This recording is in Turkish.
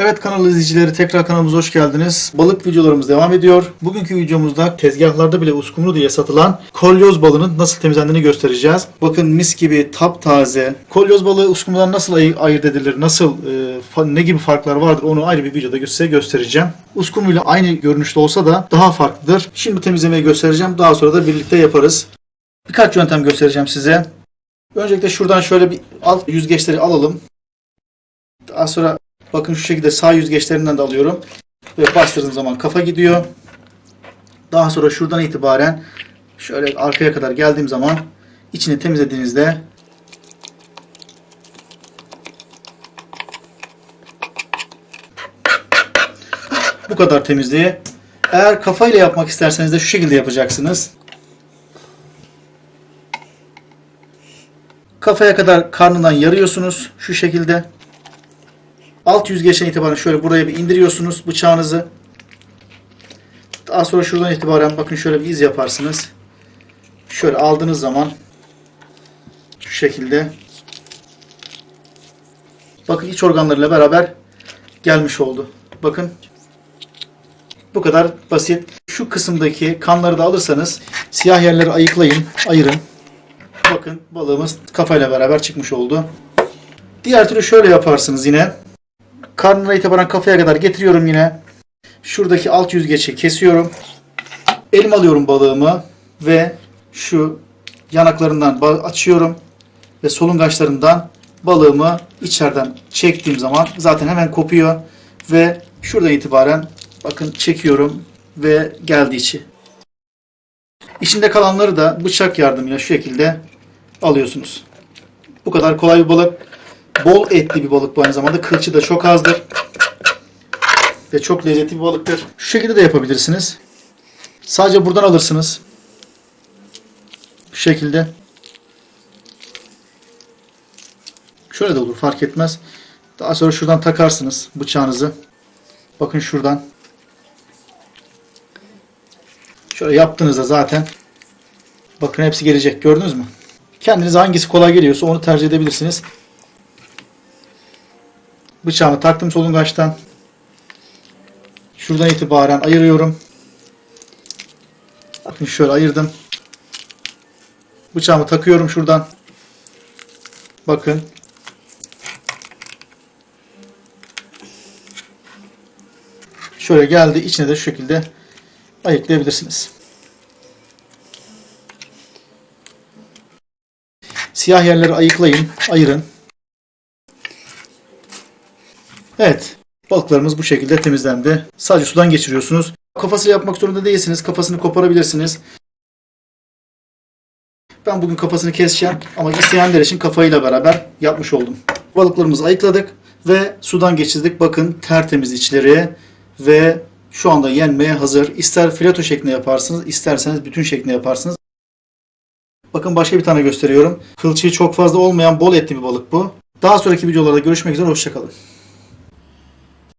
Evet kanal izleyicileri tekrar kanalımıza hoş geldiniz. Balık videolarımız devam ediyor. Bugünkü videomuzda tezgahlarda bile uskumru diye satılan kolyoz balının nasıl temizlendiğini göstereceğiz. Bakın mis gibi taptaze. Kolyoz balığı uskumrudan nasıl ay- ayırt edilir, nasıl e, ne gibi farklar vardır onu ayrı bir videoda size göstereceğim. Uskumru ile aynı görünüşte olsa da daha farklıdır. Şimdi temizlemeyi göstereceğim. Daha sonra da birlikte yaparız. Birkaç yöntem göstereceğim size. Öncelikle şuradan şöyle bir alt yüzgeçleri alalım. Daha sonra bakın şu şekilde sağ yüzgeçlerinden de alıyorum. Ve bastırdığım zaman kafa gidiyor. Daha sonra şuradan itibaren şöyle arkaya kadar geldiğim zaman içini temizlediğinizde bu kadar temizliği. Eğer kafayla yapmak isterseniz de şu şekilde yapacaksınız. Kafaya kadar karnından yarıyorsunuz şu şekilde. Alt yüzgeçten itibaren şöyle buraya bir indiriyorsunuz bıçağınızı. Daha sonra şuradan itibaren bakın şöyle bir iz yaparsınız. Şöyle aldığınız zaman şu şekilde bakın iç organlarıyla beraber gelmiş oldu. Bakın bu kadar basit. Şu kısımdaki kanları da alırsanız siyah yerleri ayıklayın, ayırın. Bakın balığımız kafayla beraber çıkmış oldu. Diğer türlü şöyle yaparsınız yine. Karnına itibaren kafaya kadar getiriyorum yine. Şuradaki alt yüzgeci kesiyorum. Elim alıyorum balığımı ve şu yanaklarından açıyorum ve solungaçlarından balığımı içeriden çektiğim zaman zaten hemen kopuyor ve şuradan itibaren bakın çekiyorum ve geldi içi. İçinde kalanları da bıçak yardımıyla şu şekilde alıyorsunuz. Bu kadar kolay bir balık. Bol etli bir balık bu aynı zamanda. Kılçı da çok azdır. Ve çok lezzetli bir balıktır. Şu şekilde de yapabilirsiniz. Sadece buradan alırsınız. Şu şekilde. Şöyle de olur fark etmez. Daha sonra şuradan takarsınız bıçağınızı. Bakın şuradan. Şöyle yaptığınızda zaten bakın hepsi gelecek. Gördünüz mü? Kendinize hangisi kolay geliyorsa onu tercih edebilirsiniz. Bıçağımı taktım solungaçtan. Şuradan itibaren ayırıyorum. Bakın şöyle ayırdım. Bıçağımı takıyorum şuradan. Bakın. Şöyle geldi. İçine de şu şekilde ayıklayabilirsiniz. Siyah yerleri ayıklayın, ayırın. Evet, balıklarımız bu şekilde temizlendi. Sadece sudan geçiriyorsunuz. Kafasıyla yapmak zorunda değilsiniz. Kafasını koparabilirsiniz. Ben bugün kafasını keseceğim ama isteyenler için kafayla beraber yapmış oldum. Balıklarımızı ayıkladık ve sudan geçirdik. Bakın tertemiz içleri ve şu anda yenmeye hazır. İster fileto şeklinde yaparsınız, isterseniz bütün şeklinde yaparsınız. Bakın başka bir tane gösteriyorum. Kılçığı çok fazla olmayan bol etli bir balık bu. Daha sonraki videolarda görüşmek üzere. Hoşçakalın.